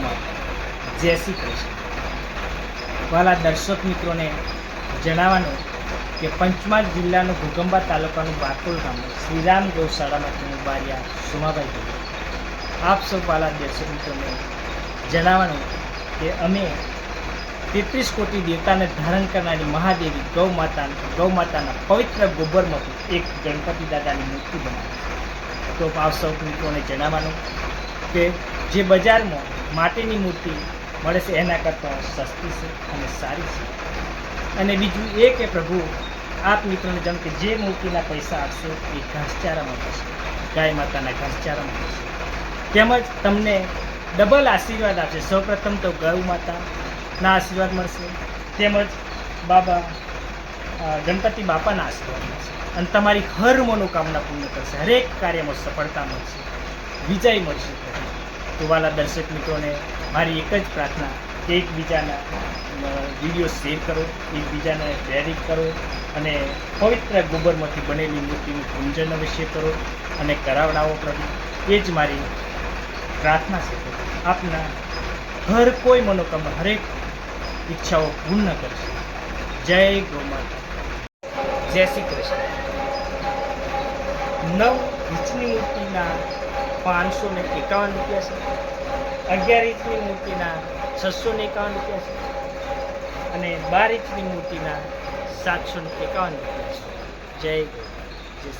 માતા જય શ્રી કૃષ્ણ. વાલા દર્શક મિત્રોને જણાવવાનું કે પંચમહાલ જિલ્લાનું ભૂગંબા તાલુકાનું બારકોલ ગામ શ્રીરામ ગૌશાળામાંથી હું બારિયા સુમાભાઈ બોલું આપ સૌ વાલા દર્શક મિત્રોને જણાવવાનું કે અમે તેત્રીસ કોટી દેવતાને ધારણ કરનારી મહાદેવી ગૌ માતા ગૌ માતાના પવિત્ર ગોબરમાંથી એક ગણપતિ દાદાની મૂર્તિ બનાવી તો આપ સૌ મિત્રોને જણાવવાનું કે જે બજારમાં માટીની મૂર્તિ મળે છે એના કરતાં સસ્તી છે અને સારી છે. અને બીજું એ કે પ્રભુ, આપ મિત્રોને જેમ કે જે મૂર્તિના પૈસા આપશો એ ઘાસચારામાં થશે. ગાય માતાના ઘાસચારામાં થશે. તેમજ તમને ડબલ આશીર્વાદ આપશે. સૌપ્રથમ તો ગૌ માતાના આશીર્વાદ મળશે. તેમજ બાબા ગણપતિ બાપાના આશીર્વાદ મળશે. અને તમારી હર મનોકામના પૂર્ણ કરશે. હરેક કાર્યમાં સફળતા મળશે. વિજય મળશે. તો દર્શક મિત્રોને મારી એક જ પ્રાર્થના કે એકબીજાના વીડિયો શેર કરો, એકબીજાને પ્રેરિત કરો અને પવિત્ર ગોબરમાંથી બનેલી મૂર્તિનું પૂજન અવશ્ય કરો અને કરાવડાવો પ્રભુ. એ જ મારી પ્રાર્થના છે આપના હર કોઈ મનોકામના, હરેક ઈચ્છાઓ પૂર્ણ કરશે. જય ગૌ માતા જય શ્રી કૃષ્ણ. નવ ઇંચની મૂર્તિના પાંચસો ને એકાવન રૂપિયા છે. અગિયાર ઇંચની મૂર્તિના છસો ને એકાવન રૂપિયા છે. અને બાર ઇંચની મૂર્તિના સાતસો ને એકાવન રૂપિયા છે. જય જય